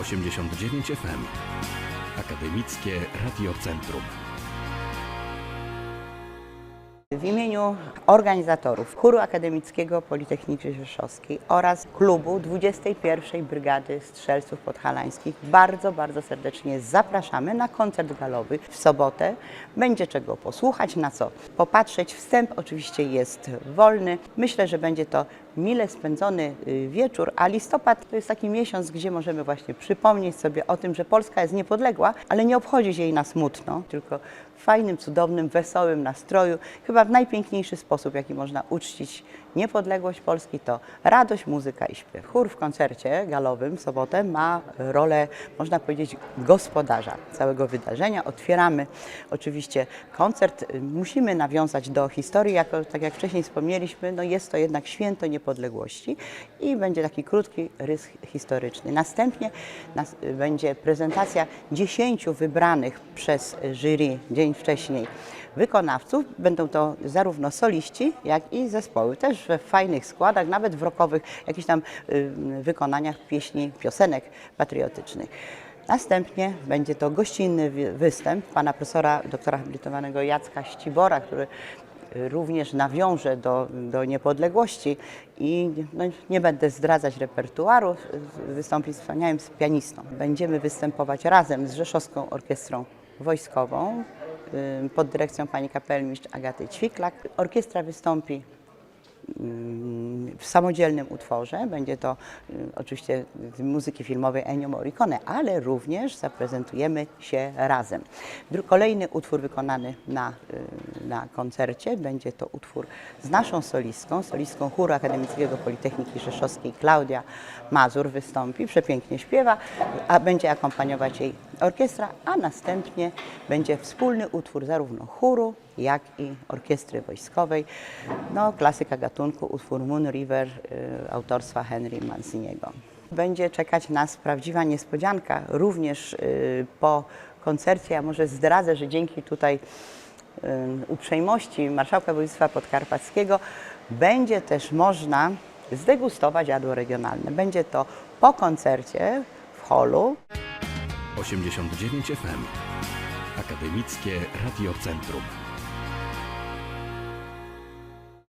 89 FM. Akademickie Radiocentrum. W imieniu organizatorów Chóru Akademickiego Politechniki Rzeszowskiej oraz klubu 21 Brygady Strzelców Podhalańskich bardzo, bardzo serdecznie zapraszamy na koncert galowy w sobotę. Będzie czego posłuchać, na co popatrzeć. Wstęp oczywiście jest wolny. Myślę, że będzie to mile spędzony y, wieczór, a listopad to jest taki miesiąc, gdzie możemy właśnie przypomnieć sobie o tym, że Polska jest niepodległa, ale nie obchodzi się jej na smutno, tylko w fajnym, cudownym, wesołym nastroju. Chyba w najpiękniejszy sposób, jaki można uczcić niepodległość Polski, to radość, muzyka i śpiew. Chór w koncercie galowym w sobotę ma rolę, można powiedzieć, gospodarza całego wydarzenia. Otwieramy oczywiście koncert. Musimy nawiązać do historii, jako, tak jak wcześniej wspomnieliśmy, no jest to jednak święto niepodległości i będzie taki krótki rys historyczny. Następnie nas, będzie prezentacja dziesięciu wybranych przez jury dzień wcześniej wykonawców. Będą to zarówno soliści, jak i zespoły, też we fajnych składach, nawet w rockowych jakichś tam y, wykonaniach pieśni, piosenek patriotycznych. Następnie będzie to gościnny wy- występ pana profesora doktora habilitowanego Jacka Ścibora, który również nawiąże do, do niepodległości i no, nie będę zdradzać repertuaru, wystąpi z wspaniałym pianistą. Będziemy występować razem z Rzeszowską Orkiestrą Wojskową pod dyrekcją pani kapelmistrz Agaty Ćwiklak. Orkiestra wystąpi w samodzielnym utworze. Będzie to y, oczywiście z muzyki filmowej Ennio Morricone, ale również zaprezentujemy się razem. Kolejny utwór wykonany na, y, na koncercie będzie to utwór z naszą solistką, solistką Chóru Akademickiego Politechniki Rzeszowskiej Klaudia Mazur wystąpi, przepięknie śpiewa, a będzie akompaniować jej orkiestra, a następnie będzie wspólny utwór zarówno chóru, jak i orkiestry wojskowej. No, klasyka gatunku, utwór Moon River y, autorstwa Henry Manciniego. Będzie czekać nas prawdziwa niespodzianka, również y, po koncercie, a może zdradzę, że dzięki tutaj y, uprzejmości Marszałka Województwa Podkarpackiego będzie też można zdegustować jadło regionalne. Będzie to po koncercie w holu 89 FM. Akademickie Radiocentrum.